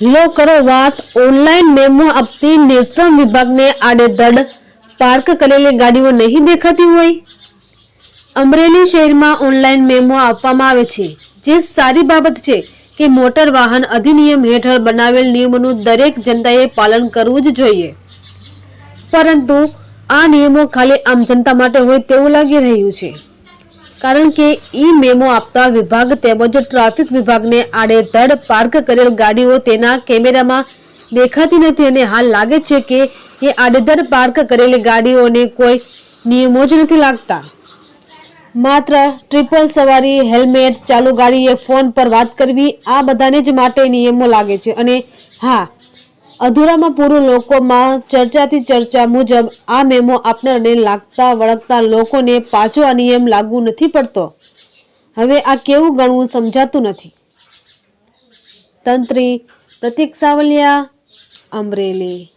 લો કરો વાત. Online memo આપતી નિર્તમ વિભાગને આડેધડ પાર્ક કરેલી ગાડીઓ નહીં દેખાતી હોય? અમરેલી શહેરમાં ઓનલાઈન મેમો આપવામાં આવે છે. જે સારી બાબત છે કે મોટર વાહન અધિનિયમ હેઠળ બનાવેલ નિયમોનું દરેક જનતાએ પાલન કરવું જ જોઈએ. પરંતુ આ નિયમો ખાલી આમ જનતા માટે હોય તેવું લાગી રહ્યું છે. કારણ કે ઈ મેમો આપતા વિભાગ તેમજ ટ્રાફિક વિભાગને આડેધડ પાર્ક કરેલ ગાડીઓ તેના કેમેરામાં દેખાતી નથી અને હાલ લાગે છે કે એ આડેધડ પાર્ક કરેલી ગાડીઓને કોઈ નિયમો જ નથી લાગતા. માત્ર ટ્રિપલ સવારી, હેલ્મેટ, ચાલુ ગાડીએ ફોન પર વાત કરવી આ બધાને જ માટે નિયમો લાગે છે અને હા અધૂરામાં પૂરું લોકોમાં ચર્ચાથી ચર્ચા મુજબ આ મેમો આપનારને લાગતા વળગતા લોકોને પાછો આ નિયમ લાગુ નથી પડતો. હવે આ કેવું ગણવું સમજાતું નથી. તંત્રી પ્રતિક સાવલિયા, અમરેલી.